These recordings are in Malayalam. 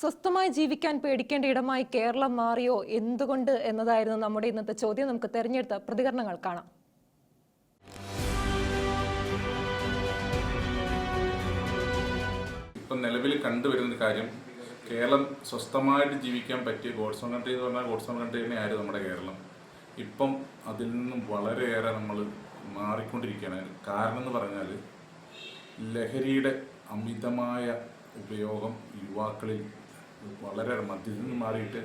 സ്വസ്ഥമായി ജീവിക്കാൻ പേടിക്കേണ്ട ഇടമായി കേരളം മാറിയോ? എന്തുകൊണ്ട് എന്നതായിരുന്നു നമ്മുടെ ഇന്നത്തെ ചോദ്യം. നമുക്ക് തെരഞ്ഞെടുത്ത പ്രതികരണങ്ങൾ കാണാം. ഇപ്പം നിലവിൽ കണ്ടുവരുന്ന കാര്യം കേരളം സ്വസ്ഥമായിട്ട് ജീവിക്കാൻ പറ്റിയ ഗോഡ്സോൺ കൺട്രി എന്ന് പറഞ്ഞാൽ ഗോഡ്സോൺ കൺട്രി തന്നെയായിരുന്നു നമ്മുടെ കേരളം. ഇപ്പം അതിൽ നിന്നും വളരെയേറെ നമ്മൾ മാറിക്കൊണ്ടിരിക്കുകയാണ്. കാരണം എന്ന് പറഞ്ഞാൽ ലഹരിയുടെ അമിതമായ ഉപയോഗം യുവാക്കളിൽ വളരെ മദ്യത്തിൽ നിന്ന് മാറിയിട്ട്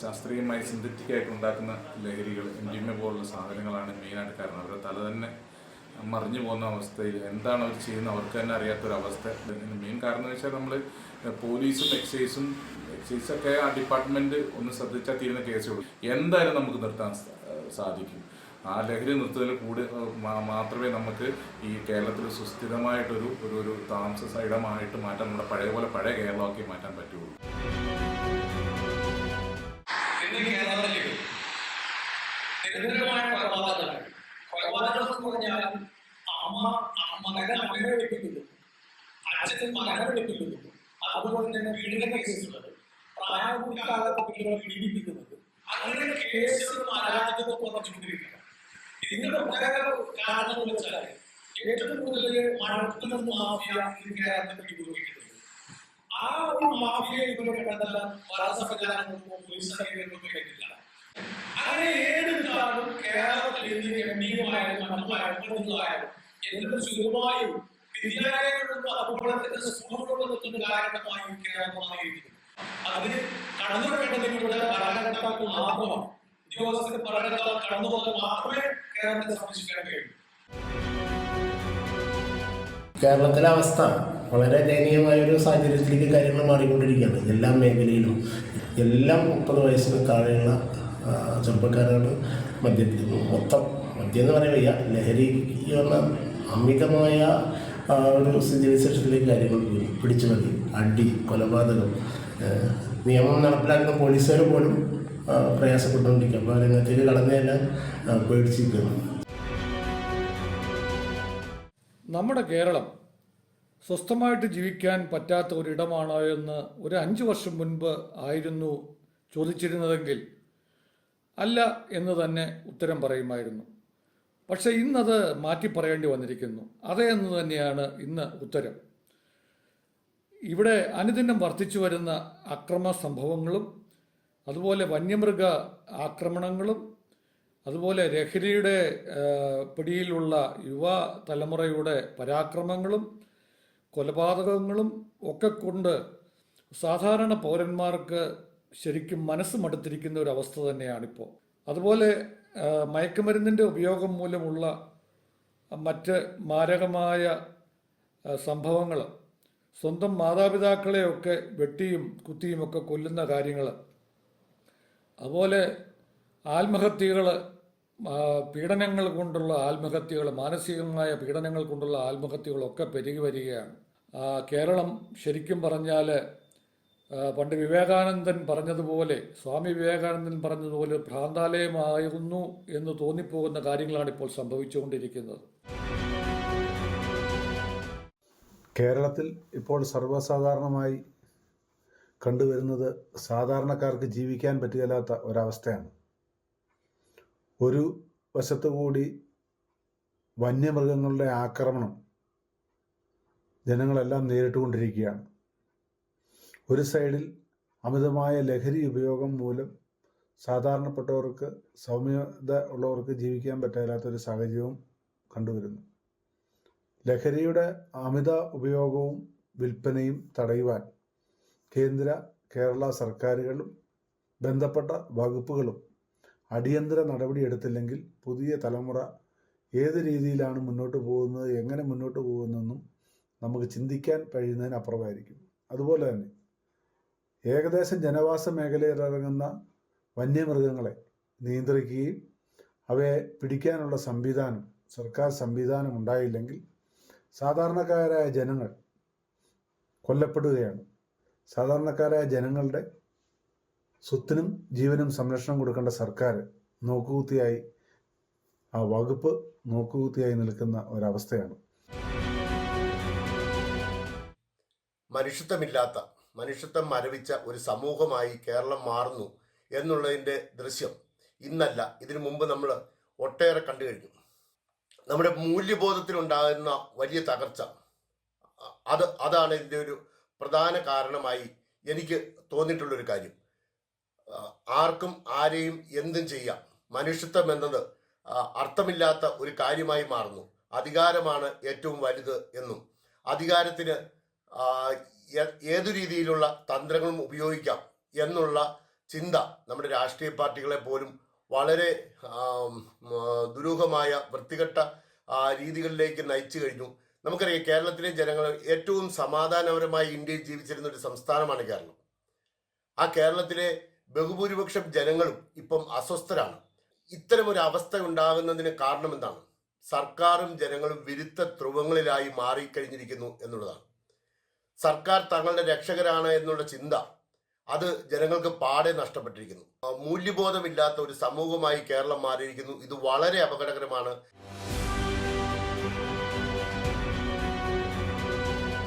ശാസ്ത്രീയമായി സിന്തറ്റിക് ആയിട്ട് ഉണ്ടാക്കുന്ന ലഹരികൾ എം പോലുള്ള സാധനങ്ങളാണ് മെയിനായിട്ട് കാരണം. അവരുടെ തല തന്നെ മറിഞ്ഞു പോകുന്ന അവസ്ഥയിൽ എന്താണ് അവർ ചെയ്യുന്നത് അവർക്ക് തന്നെ അറിയാത്തൊരവസ്ഥ. മെയിൻ കാരണം എന്ന് വെച്ചാൽ നമ്മൾ പോലീസും എക്സൈസും എക്സൈസൊക്കെ ആ ഡിപ്പാർട്ട്മെന്റ് ഒന്ന് ശ്രദ്ധിച്ചാൽ തീരുന്ന കേസേ ഉള്ളൂ. എന്തായാലും നമുക്ക് നിർത്താൻ സാധിക്കും. ആ ലഹരി നിർത്തുന്നതിൽ കൂടി മാത്രമേ നമുക്ക് ഈ കേരളത്തിൽ സുസ്ഥിരമായിട്ടൊരു ഒരു ഒരു താമസ സൈഡമായിട്ട് മാറ്റാൻ നമ്മുടെ പഴയ പോലെ പഴയ കേരളമാക്കി മാറ്റാൻ പറ്റുള്ളൂ. അതുപോലെ തന്നെ പീഡന പ്രായപൂർത്തി കാലത്ത് കുട്ടികളെ പീഡിപ്പിക്കുന്നത്. അങ്ങനെ കേസുകൾ അരാജകത്വം കുറച്ചുകൊണ്ടിരിക്കുകയാണ് ഇതിന്റെ പ്രധാന കാരണം വെച്ചാൽ ഏറ്റവും കൂടുതൽ മഴക്കുന്ന മാഫിയ ഇത് കേരളത്തിൽ ഉപയോഗിക്കുന്നത് ആ ഒരു മാഫിയ ഇവരുടെ കണ്ടല്ല ഭരണ സംവിധാനങ്ങൾക്കോ പോലീസ് സംഘടനകൾക്കോ കഴിഞ്ഞില്ല അങ്ങനെ ഏത് വിധാനം കേരളത്തിൽ ഇന്ന് ഗംഭീരമായാലും മണ്ണുമായാലും എന്തൊരു സുഖമായും വിദ്യാലയങ്ങളിലുള്ള അതുപോലത്തെ സ്കൂളുകളിലും എത്തുന്ന കാരണമായി കേരളം മാറിയിരിക്കുന്നു അതിന് കടന്നു ഇവിടെ ഭരണകർത്താക്കൾ മാത്രമാണ് ഉദ്യോഗസ്ഥർക്ക് ഭരണകർത്താക്കൾ കടന്നുപോകാൻ മാത്രമേ കേരളത്തെ സംരക്ഷിക്കാൻ കഴിയൂ. കേരളത്തിലെ അവസ്ഥ വളരെ ദയനീയമായ ഒരു സാഹചര്യത്തിലേക്ക് കാര്യങ്ങൾ മാറിക്കൊണ്ടിരിക്കുകയാണ്. എല്ലാ മേഖലയിലും എല്ലാം മുപ്പത് വയസ്സിന് താഴെയുള്ള ചെറുപ്പക്കാരാണ് മദ്യത്തിൽ മൊത്തം മദ്യം എന്ന് വയ്യ. ലഹരി എന്ന അമിതമായ ഒരു സ്ഥിതിവിശേഷത്തിലേക്ക് കാര്യങ്ങൾ പിടിച്ചു മതി അടി കൊലപാതകം നിയമം നടപ്പിലാക്കുന്ന പോലീസുകാർ പോലും പ്രയാസപ്പെട്ടുകൊണ്ടിരിക്കുക അപ്പോൾ രംഗത്തേക്ക് കടന്നതെല്ലാം പേടിച്ചിരിക്കുന്നു നമ്മുടെ കേരളം സ്വസ്ഥമായിട്ട് ജീവിക്കാൻ പറ്റാത്ത ഒരിടമാണോ എന്ന് ഒരു അഞ്ച് വർഷം മുൻപ് ആയിരുന്നു ചോദിച്ചിരുന്നതെങ്കിൽ അല്ല എന്ന് തന്നെ ഉത്തരം പറയുമായിരുന്നു. പക്ഷേ ഇന്നത് മാറ്റി പറയേണ്ടി വന്നിരിക്കുന്നു. അതെന്ന് തന്നെയാണ് ഇന്ന് ഉത്തരം. ഇവിടെ അനുദിനം വർദ്ധിച്ചു വരുന്ന അക്രമ സംഭവങ്ങളും അതുപോലെ വന്യമൃഗ ആക്രമണങ്ങളും അതുപോലെ ലഹരിയുടെ പിടിയിലുള്ള യുവ തലമുറയുടെ പരാക്രമങ്ങളും കൊലപാതകങ്ങളും ഒക്കെ കൊണ്ട് സാധാരണ പൗരന്മാർക്ക് ശരിക്കും മനസ്സ് മടുത്തിരിക്കുന്ന ഒരു അവസ്ഥ തന്നെയാണിപ്പോൾ അതുപോലെ മയക്കുമരുന്നിന്റെ ഉപയോഗം മൂലമുള്ള മറ്റ് മാരകമായ സംഭവങ്ങൾ സ്വന്തം മാതാപിതാക്കളെയൊക്കെ വെട്ടിയും കുത്തിയുമൊക്കെ കൊല്ലുന്ന കാര്യങ്ങൾ അതുപോലെ ആത്മഹത്യകൾ പീഡനങ്ങൾ കൊണ്ടുള്ള ആത്മഹത്യകൾ മാനസികമായ പീഡനങ്ങൾ കൊണ്ടുള്ള ആത്മഹത്യകളൊക്കെ പെരുകി വരികയാണ്. കേരളം ശരിക്കും പറഞ്ഞാൽ പണ്ട് വിവേകാനന്ദൻ പറഞ്ഞതുപോലെ സ്വാമി വിവേകാനന്ദൻ പറഞ്ഞതുപോലെ ഭ്രാന്താലയമായിരുന്നു എന്ന് തോന്നിപ്പോകുന്ന കാര്യങ്ങളാണ് ഇപ്പോൾ സംഭവിച്ചുകൊണ്ടിരിക്കുന്നത്. കേരളത്തിൽ ഇപ്പോൾ സർവസാധാരണമായി കണ്ടുവരുന്നത് സാധാരണക്കാർക്ക് ജീവിക്കാൻ പറ്റുകയില്ലാത്ത ഒരവസ്ഥയാണ്. ഒരു വശത്തു കൂടി വന്യമൃഗങ്ങളുടെ ആക്രമണം ജനങ്ങളെല്ലാം നേരിട്ടുകൊണ്ടിരിക്കുകയാണ്. ഒരു സൈഡിൽ അമിതമായ ലഹരി ഉപയോഗം മൂലം സാധാരണപ്പെട്ടവർക്ക് സൗമ്യത ഉള്ളവർക്ക് ജീവിക്കാൻ പറ്റാത്തൊരു സാഹചര്യവും കണ്ടുവരുന്നു. ലഹരിയുടെ അമിത ഉപയോഗവും വിൽപ്പനയും തടയുവാൻ കേന്ദ്ര കേരള സർക്കാരുകളും ബന്ധപ്പെട്ട വകുപ്പുകളും അടിയന്തര നടപടിയെടുത്തില്ലെങ്കിൽ പുതിയ തലമുറ ഏത് രീതിയിലാണ് മുന്നോട്ട് പോകുന്നത് എങ്ങനെ മുന്നോട്ട് പോകുന്നതെന്നും നമുക്ക് ചിന്തിക്കാൻ കഴിയുന്നതിനപ്പുറമായിരിക്കും അതുപോലെ തന്നെ ഏകദേശം ജനവാസ മേഖലയിൽ ഇറങ്ങുന്ന വന്യമൃഗങ്ങളെ നിയന്ത്രിക്കുകയും അവയെ പിടിക്കാനുള്ള സംവിധാനം സർക്കാർ സംവിധാനം ഉണ്ടായില്ലെങ്കിൽ സാധാരണക്കാരായ ജനങ്ങൾ കൊല്ലപ്പെടുകയാണ്. സാധാരണക്കാരായ ജനങ്ങളുടെ സ്വത്തിനും ജീവനും സംരക്ഷണം കൊടുക്കേണ്ട സർക്കാർ നോക്കുകുത്തിയായി ആ വകുപ്പ് നോക്കുകുത്തിയായി നിൽക്കുന്ന ഒരവസ്ഥയാണ്. മനുഷ്യത്വമില്ലാത്ത മനുഷ്യത്വം മരവിച്ച ഒരു സമൂഹമായി കേരളം മാറുന്നു എന്നുള്ളതിന്റെ ദൃശ്യം ഇന്നല്ല. ഇതിനു മുമ്പ് നമ്മൾ ഒട്ടേറെ കണ്ടു കഴിഞ്ഞു. നമ്മുടെ മൂല്യബോധത്തിലുണ്ടാകുന്ന വലിയ തകർച്ച. അത് അതാണ് ഇതിന്റെ ഒരു പ്രധാന കാരണമായി എനിക്ക് തോന്നിയിട്ടുള്ളൊരു കാര്യം. ആർക്കും ആരെയും എന്തും ചെയ്യാം. മനുഷ്യത്വം എന്നത് അർത്ഥമില്ലാത്ത ഒരു കാര്യമായി മാറുന്നു. അധികാരമാണ് ഏറ്റവും വലുത് എന്നും അധികാരത്തിന് ഏതു രീതിയിലുള്ള തന്ത്രങ്ങളും ഉപയോഗിക്കാം എന്നുള്ള ചിന്ത നമ്മുടെ രാഷ്ട്രീയ പാർട്ടികളെ പോലും വളരെ ദുരൂഹമായ വൃത്തികെട്ട രീതികളിലേക്ക് നയിച്ചു കഴിഞ്ഞു. നമുക്കറിയാം കേരളത്തിലെ ജനങ്ങൾ ഏറ്റവും സമാധാനപരമായി ഇന്ത്യയിൽ ജീവിച്ചിരുന്ന ഒരു സംസ്ഥാനമാണ് കേരളം. ആ കേരളത്തിലെ ബഹുഭൂരിപക്ഷം ജനങ്ങളും ഇപ്പം അസ്വസ്ഥരാണ്. ഇത്തരം ഒരു അവസ്ഥ ഉണ്ടാകുന്നതിന് കാരണം എന്താണ്? സർക്കാരും ജനങ്ങളും വിരുദ്ധ ധ്രുവങ്ങളിലായി മാറിക്കഴിഞ്ഞിരിക്കുന്നു എന്നുള്ളതാണ്. സർക്കാർ തങ്ങളുടെ രക്ഷകരാണ് എന്നുള്ള ചിന്ത അത് ജനങ്ങൾക്ക് പാടെ നഷ്ടപ്പെട്ടിരിക്കുന്നു. മൂല്യബോധമില്ലാത്ത ഒരു സമൂഹമായി കേരളം മാറിയിരിക്കുന്നു. ഇത് വളരെ അപകടകരമാണ്.